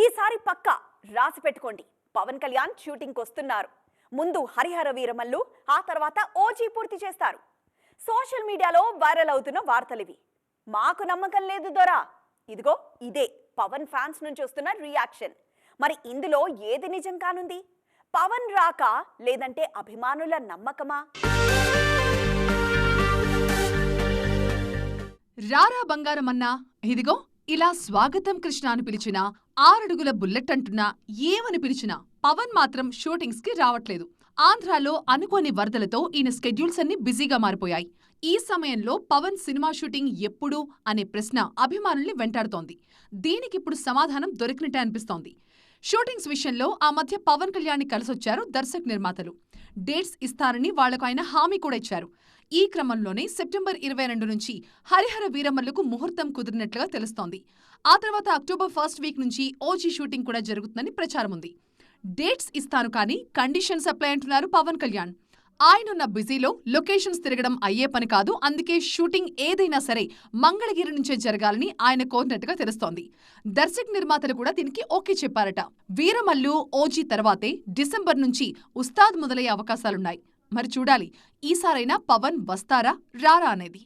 ఈసారి పక్క రాసి పెట్టుకోండి. పవన్ కళ్యాణ్ షూటింగ్కి వస్తున్నారు. ముందు హరిహర వీరమల్లు ఆ తర్వాత ఓజీ పూర్తి చేస్తారు. సోషల్ మీడియాలో వైరల్ అవుతున్న వార్తలివి మాకు నమ్మకం లేదు దొరా. ఇదిగో ఇదే పవన్ ఫ్యాన్స్ నుంచి వస్తున్న రియాక్షన్. మరి ఇందులో ఏది నిజం కానుంది? పవన్ రాక లేదంటే అభిమానుల నమ్మకమా? రారా బంగారమన్నా ఇదిగో ఇలా స్వాగతం కృష్ణ అని పిలిచిన ఆరడుగుల బుల్లెట్ అంటున్నా ఏమని పిలిచినా పవన్ మాత్రం షూటింగ్స్కి రావట్లేదు. ఆంధ్రాలో అనుకోని వరదలతో ఈయన స్కెడ్యూల్స్ అన్ని బిజీగా మారిపోయాయి. ఈ సమయంలో పవన్ సినిమా షూటింగ్ ఎప్పుడు అనే ప్రశ్న అభిమానుల్ని వెంటాడుతోంది. దీనికిప్పుడు సమాధానం దొరికినట్టే అనిపిస్తోంది. షూటింగ్స్ విషయంలో ఆ మధ్య పవన్ కళ్యాణ్ని కలిసొచ్చారు దర్శక్ నిర్మాతలు. డేట్స్ ఇస్తారని వాళ్ళకు ఆయన హామీ కూడా ఇచ్చారు. ఈ క్రమంలోనే సెప్టెంబర్ ఇరవై రెండు నుంచి హరిహర వీరమల్లుకు ముహూర్తం కుదిరినట్లుగా తెలుస్తోంది. ఆ తర్వాత అక్టోబర్ ఫస్ట్ వీక్ నుంచి ఓజీ షూటింగ్ కూడా జరుగుతుందని ప్రచారం ఉంది. డేట్స్ ఇస్తాను కానీ కండిషన్స్ అప్లై అంటున్నారు పవన్ కళ్యాణ్. ఆయనున్న బిజీలో లొకేషన్స్ తిరగడం అయ్యే పని కాదు అందుకే షూటింగ్ ఏదైనా సరే మంగళగిరి నుంచే జరగాలని ఆయన కోరినట్టుగా తెలుస్తోంది. దర్శక్ నిర్మాతలు కూడా దీనికి ఓకే చెప్పారట. వీరమల్లు ఓజీ తర్వాతే డిసెంబర్ నుంచి ఉస్తాద్ మొదలయ్యే అవకాశాలున్నాయి. మరి చూడాలి. ఈసారైనా పవన్ వస్తారా? రారా అనేది.